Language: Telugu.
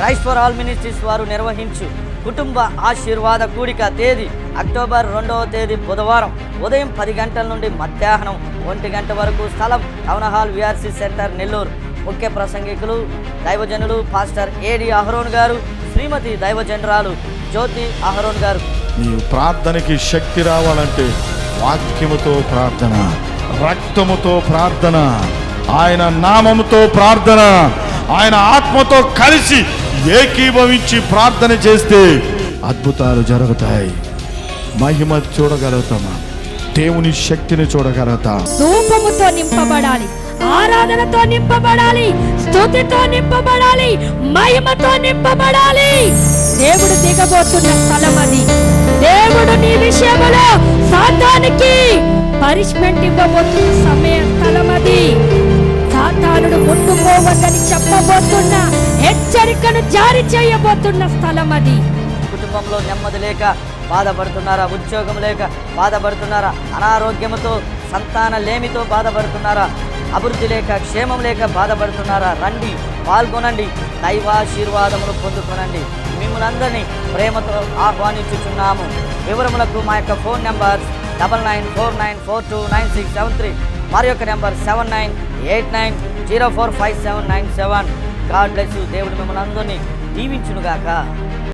క్రైస్ట్ ఫర్ ఆల్ మినిస్ట్రీస్ వారు నిర్వహించు కుటుంబ ఆశీర్వాద కూడిక తేదీ అక్టోబర్ రెండవ తేదీ బుధవారం ఉదయం పది గంటల నుండి మధ్యాహ్నం ఒంటి గంట వరకు స్థలం town hall VRC centre Nellore. ముఖ్య ప్రసంగికులు దైవజనులు పాస్టర్ ఏడి అహరోన్ గారు శ్రీమతి దైవజనరాలు జ్యోతి అహరోన్ గారు. ప్రార్థనకి శక్తి రావాలంటే వాక్యముతో ప్రార్థన రక్తముతో ప్రార్థన ఆయన నామముతో ప్రార్థన ఆయన ఆత్మతో కలిసి ఏకీభవించి ప్రార్థన చేస్తే అద్భుతాలు జరుగుతాయి. మహిమ చూడగలుగుతామా? దేవుని శక్తిని చూడగలుగుతా. ధూపముతో నింపబడాలి ఆరాధనతో నింపబడాలి స్థుతితో నింపబడాలి మహిమతో నింపబడాలి. దేవుడు దిగబోతున్న స్థలం అది. దేవుడు నీ విషయంలో సాతానికి పనిష్మెంట్ ఇవ్వబోతున్న సమయ స్థలం అది. సాతానుడు ముట్టుకోవద్దని చెప్పబోతున్నా. హెచ్చరికను జారీ చేయబోతున్న స్థలం అది. కుటుంబంలో నెమ్మది లేక బాధపడుతున్నారా? ఉద్యోగం లేక బాధపడుతున్నారా? అనారోగ్యంతో సంతాన లేమితో బాధపడుతున్నారా? అభివృద్ధి లేక క్షేమం లేక బాధపడుతున్నారా? రండి పాల్గొనండి దైవాశీర్వాదములు పొందుకొనండి. మిమ్మల్ని అందరినీ ప్రేమతో ఆహ్వానించుచున్నాము. వివరములకు మా యొక్క phone number double nine four nine four two nine six seven three. మరి యొక్క number seven nine eight nine zero four five seven nine seven. God bless దేవుడు మిమ్మల్ని అందరినీ దీవించునుగాక.